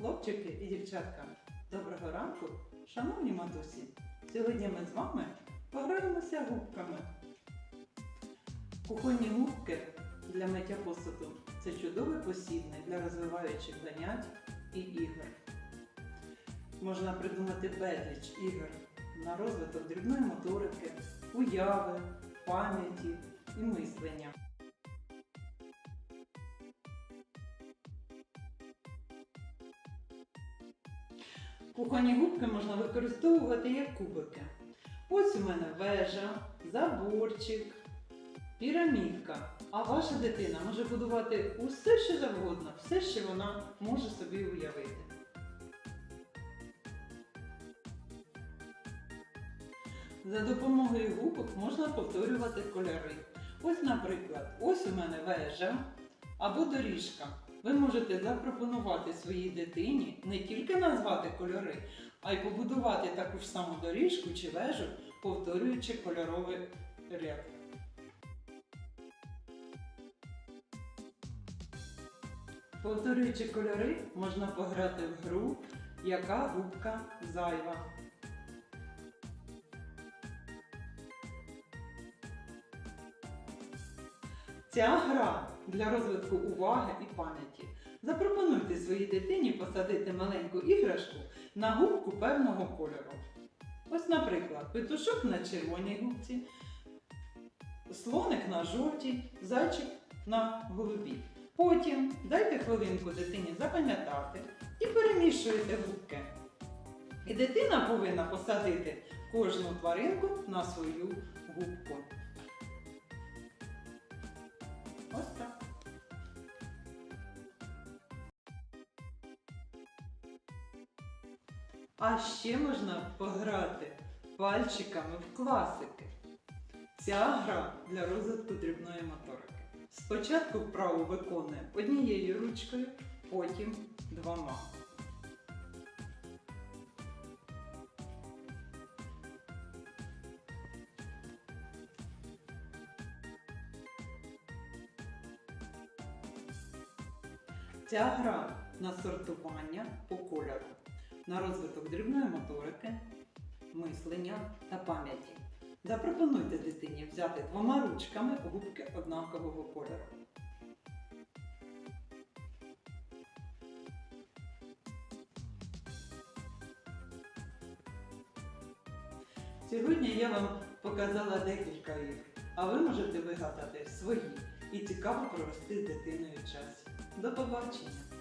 Хлопчики і дівчатка. Доброго ранку, шановні матусі. Сьогодні ми з вами пограємося губками. Кухонні губки для миття посуду це чудовий посібник для розвиваючих занять і ігор. Можна придумати безліч ігор на розвиток дрібної моторики, уяви, пам'яті і мислення. Кухонні губки можна використовувати як кубики. Ось у мене вежа, заборчик, пірамідка. А ваша дитина може будувати усе, що завгодно, все, що вона може собі уявити. За допомогою губок можна повторювати кольори. Ось, наприклад, ось у мене вежа або доріжка. Ви можете запропонувати своїй дитині не тільки назвати кольори, а й побудувати таку ж саму доріжку чи вежу, повторюючи кольоровий ряд. Повторюючи кольори, можна пограти в гру, яка губка зайва. Ця гра для розвитку уваги і пам'яті. Запропонуйте своїй дитині посадити маленьку іграшку на губку певного кольору. Ось, наприклад, петушок на червоній губці, слоник на жовтій, зайчик на голубій. Потім дайте хвилинку дитині запам'ятати і перемішуєте губки. І дитина повинна посадити кожну тваринку на свою губку. А ще можна пограти пальчиками в класики. Ця гра для розвитку дрібної моторики. Спочатку вправу виконуємо однією ручкою, потім двома. Ця гра на сортування по кольору, на розвиток дрібної моторики, мислення та пам'яті. Запропонуйте дитині взяти двома ручками губки однакового кольору. Сьогодні я вам показала декілька ігр, а ви можете вигадати свої і цікаво провести з дитиною час. До побачення!